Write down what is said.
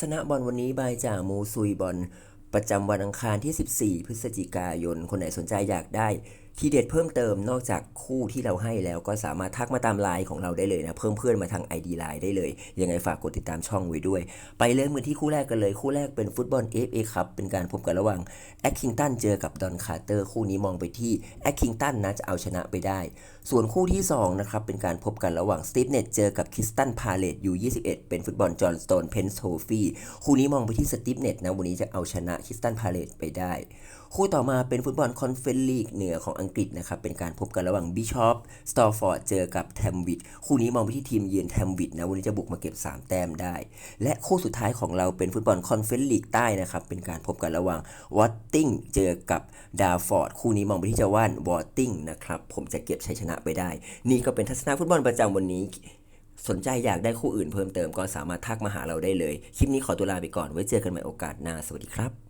ศนะบอลวันนี้บายจากมูซุยบอลประจำวันอังคารที่ 14 พฤศจิกายน คนไหนสนใจอยากได้ ทีเด็ดเพิ่มเติมนอกจากคู่ที่เราให้แล้วก็สามารถทักมาตามไลน์ของเราได้เลยนะ เพิ่มเพื่อนมาทาง ID ไลน์ได้เลย ยังไงฝากกดติดตามช่องไว้ด้วย ไปเริ่มกันที่คู่แรกกันเลย คู่แรกเป็นฟุตบอล FA ครับเป็นการพบกันระหว่างแอคคิงตันเจอกับดอนคาร์เตอร์คู่นี้มองไปที่แอคคิงตันนะจะเอาชนะไปได้ ส่วนคู่ที่2นะครับเป็นการพบกันระหว่างสตีฟเน็ตเจอกับคิสตันพาเลตยู21เป็นฟุตบอลจอห์นสโตนเพนส์โทฟี่คู่นี้มองไปที่สตีฟเน็ตนะวันนี้จะเอาชนะคิสตันพาเลตไปได้ คู่ต่อมาเป็นฟุตบอลคอนเฟนลีกเหนือของอังกฤษนะครับเป็นการพบกันระหว่างบิชอปสตอร์ฟอร์ดเจอกับแทมวิดคู่นี้มองไปที่ทีมเยือนแทมวิดนะวันนี้จะบุกมาเก็บ 3 แต้มได้ และคู่สุดท้ายของเราเป็นฟุตบอลคอนเฟนลีกใต้นะครับเป็นการพบกันระหว่างวอตติงเจอกับดาฟอร์ดคู่นี้มองไปที่เจาว่านวอตติงนะครับผมจะเก็บชัยชนะไปได้ นี่ก็เป็นทัศนะฟุตบอลประจำวันนี้สนใจอยากได้คู่อื่นเพิ่มเติมก็สามารถทักมาหาเราได้เลย คลิปนี้ขอตัวลาไปก่อน ไว้เจอกันใหม่โอกาสหน้า สวัสดีครับ